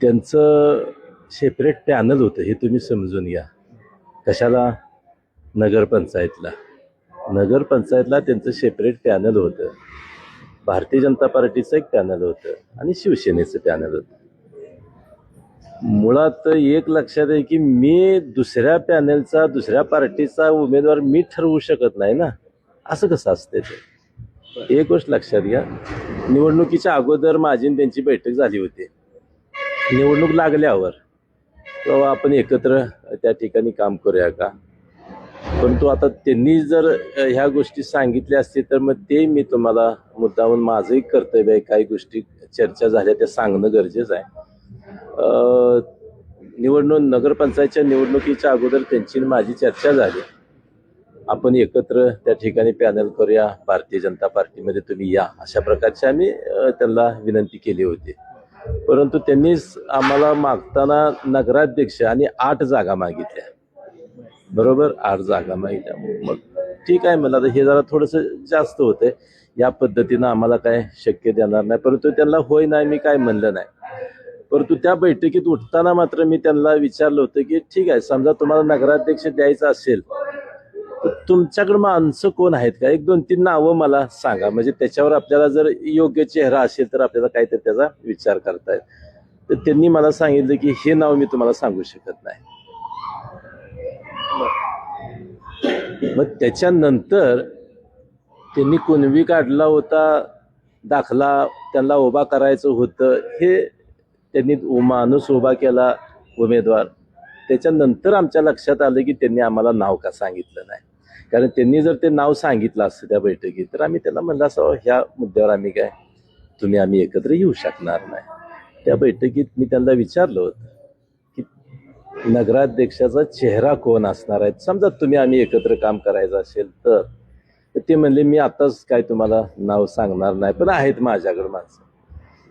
त्यांचं separate panel होतं हे तुम्ही समजून घ्या. कशाला? नगरपंचायतला. नगरपंचायतला त्यांचं सेपरेट पॅनल होतं. भारतीय जनता पार्टीचं एक पॅनल होतं आणि शिवसेनेचं पॅनल होतं. मुळात एक लक्षात आहे की मी दुसऱ्या पॅनलचा दुसऱ्या पार्टीचा उमेदवार मी ठरवू शकत नाही ना. असं कसं असतं ते? एक गोष्ट लक्षात घ्या. निवडणुकीच्या अगोदर माझी त्यांची बैठक झाली होती. निवडणूक लागल्यावर तेव्हा आपण एकत्र त्या ठिकाणी काम करूया का? परंतु आता त्यांनी जर ह्या गोष्टी सांगितल्या असतील तर मग ते मी तुम्हाला मुद्दामून माझंही कर्तव्य आहे. काही गोष्टी चर्चा झाल्या त्या सांगणं गरजेचं आहे. निवडणूक नगरपंचायतच्या निवडणुकीच्या अगोदर त्यांची माझी चर्चा झाली. आपण एकत्र त्या ठिकाणी पॅनल करूया. भारतीय जनता पार्टीमध्ये तुम्ही या. अशा प्रकारची आम्ही त्यांना विनंती केली होती. परंतु त्यांनीच आम्हाला मागताना नगराध्यक्ष आणि आठ जागा मागितल्या. बरोबर? आठ जागा मागितल्या. मग ठीक आहे मला आता हे जरा थोडंसं जास्त होतंय. या पद्धतीनं आम्हाला काय शक्य देणार नाही. परंतु त्यांना होय नाही मी काय म्हणलं नाही. परंतु त्या बैठकीत उठताना मात्र मी त्यांना विचारलं होतं की ठीक आहे समजा तुम्हाला नगराध्यक्ष द्यायचं असेल तर तुमच्याकडे माणसं कोण आहेत का? एक दोन तीन नावं मला सांगा. म्हणजे त्याच्यावर आपल्याला जर योग्य चेहरा असेल तर आपल्याला काहीतरी त्याचा विचार करता येईल. तर त्यांनी मला सांगितलं की हे नाव मी तुम्हाला सांगू शकत नाही. मग त्याच्यानंतर त्यांनी कुणबी काढला होता दाखला त्यांना उभा करायचं होतं. हे त्यांनी माणूस उभा केला उमेदवार. त्याच्यानंतर आमच्या लक्षात आलं की त्यांनी आम्हाला नाव का सांगितलं नाही. कारण त्यांनी जर ते नाव सांगितलं असतं त्या बैठकीत तर आम्ही त्यांना म्हणलं असं ह्या मुद्द्यावर आम्ही काय तुम्ही आम्ही एकत्र येऊ शकणार नाही. त्या बैठकीत मी त्यांना विचारलं होतं की नगराध्यक्षाचा चेहरा कोण असणार आहे? समजा तुम्ही आम्ही एकत्र काम करायचं असेल तर. तर ते म्हणले मी आताच काय तुम्हाला नाव सांगणार नाही पण आहेत माझ्याकडे माणसं.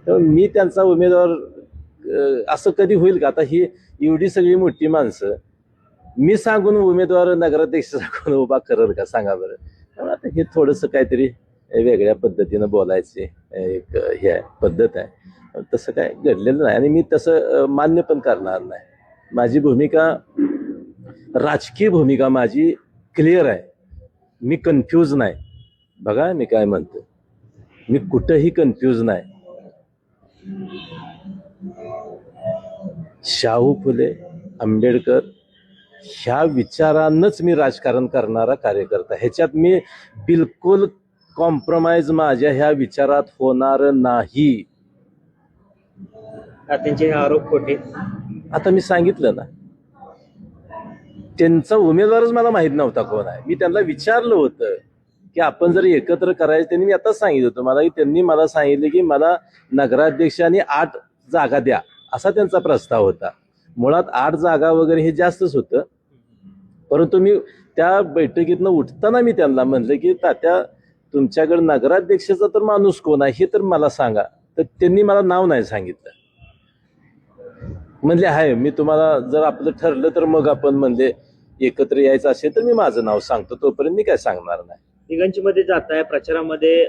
त्यामुळे मी त्यांचा उमेदवार असं कधी होईल का? आता ही एवढी सगळी मोठी माणसं मी सांगून उमेदवार नगराध्यक्ष सांगून उभा करल का? सांगा बरं. त्यामुळे आता हे थोडंसं काहीतरी वेगळ्या पद्धतीनं बोलायचे एक हे आहे पद्धत आहे. तसं काय घडलेलं नाही आणि मी तसं मान्य पण करणार नाही. माझी भूमिका राजकीय भूमिका माझी क्लिअर आहे. मी कन्फ्यूज नाही. बघा मी काय म्हणतो मी कुठंही कन्फ्यूज नाही. शाहू फुले आंबेडकर ह्या विचारांनाच मी राजकारण करणारा कार्यकर्ता. ह्याच्यात मी बिलकुल कॉम्प्रोमाइज माझ्या ह्या विचारात होणार नाही. त्यांचे आरोप खोटे? आता मी सांगितलं ना. त्यांचा उमेदवारच मला माहीत नव्हता कोण आहे. मी त्यांना विचारलं होतं की आपण जर एकत्र करायचं त्यांनी मी आताच सांगितलं होतं. मला की त्यांनी मला सांगितलं की मला नगराध्यक्ष आणि आठ जागा द्या. असा त्यांचा प्रस्ताव होता. मुळात आठ जागा वगैरे हे जास्तच होतं. परंतु मी त्या बैठकीतनं उठताना मी त्यांना म्हणलं की तात्या तुमच्याकडे नगराध्यक्षाचा तर माणूस कोण आहे? हे तर मला सांगा. तर त्यांनी मला नाव नाही सांगितलं. म्हणले आहे मी तुम्हाला जर आपलं ठरलं तर मग आपण म्हणले एकत्र यायचं असेल तर मी माझं नाव सांगतो. तोपर्यंत मी काय सांगणार नाही. तिघांची मध्ये जाताय प्रचारामध्ये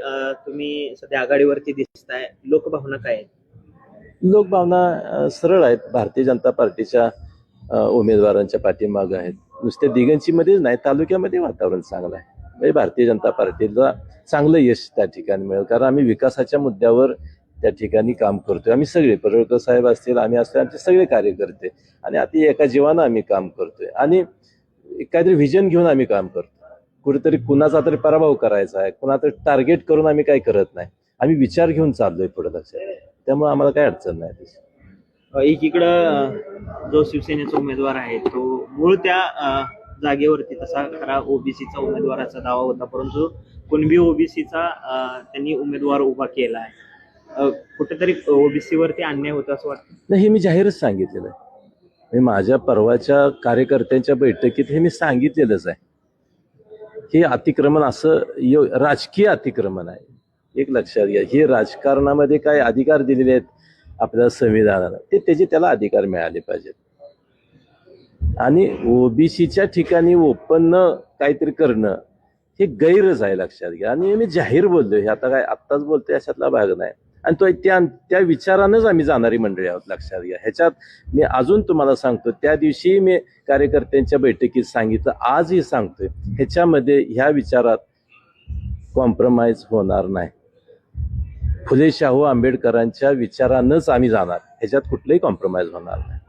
तुम्ही सध्या आघाडीवरती दिसताय. लोकभावना काय आहेत? लोकभावना सरळ आहेत. भारतीय जनता पार्टीच्या उमेदवारांच्या पाठीमागं आहेत. नुसत्या दिगंचीमध्येच नाही तालुक्यामध्ये वातावरण चांगलं आहे. म्हणजे भारतीय जनता पार्टीला चांगलं यश त्या ठिकाणी मिळेल. कारण आम्ही विकासाच्या मुद्द्यावर त्या ठिकाणी काम करतोय. आम्ही सगळे पडळकर साहेब असतील आम्ही असतील आमचे सगळे कार्यकर्ते. आणि आता एका जीवानं आम्ही काम करतोय. आणि काहीतरी व्हिजन घेऊन आम्ही काम करतो कुठेतरी कुणाचा तरी पराभव करायचा आहे. कुणातरी टार्गेट करून आम्ही काही करत नाही. आम्ही विचार घेऊन चाललोय पुढे लक्षात त्यामुळे आम्हाला काही अडचण नाही. अं, एकीकडं जो शिवसेनेचा उमेदवार आहे तो मूळ त्या अं, जागेवरती तसा खरा ओबीसीचा उमेदवाराचा दावा होता परंतु कुणबी ओबीसीचा त्यांनी उमेदवार उभा केला आहे. अं, कुठेतरी ओबीसी वरती अन्याय होतो असं वाटतं? नाही हे मी जाहीरच सांगितलेलं आहे. मी माझ्या परवाच्या कार्यकर्त्यांच्या बैठकीत हे मी सांगितलेलंच आहे. हे अतिक्रमण असं यो राजकीय अतिक्रमण आहे. एक लक्षात घ्या हे राजकारणामध्ये काय अधिकार दिलेले आहेत आपल्या संविधानाला ते त्याचे त्याला अधिकार मिळाले पाहिजेत. आणि ओबीसीच्या ठिकाणी उत्पन्न काहीतरी करणं हे गैरच आहे लक्षात घ्या. आणि मी जाहीर बोललो हे आता काय आत्ताच बोलतोय अशातला भाग नाही. आणि तो त्या त्या विचारानंच आम्ही जाणारी मंडळी आहोत लक्षात घ्या. ह्याच्यात मी अजून तुम्हाला सांगतो त्या दिवशी मी कार्यकर्त्यांच्या बैठकीत सांगितलं आजही सांगतोय ह्याच्यामध्ये ह्या विचारात कॉम्प्रमाइज होणार नाही. फुले शाहू आंबेडकरांच्या विचारानंच आम्ही जाणार. ह्याच्यात कुठलंही कॉम्प्रोमाइज होणार नाही.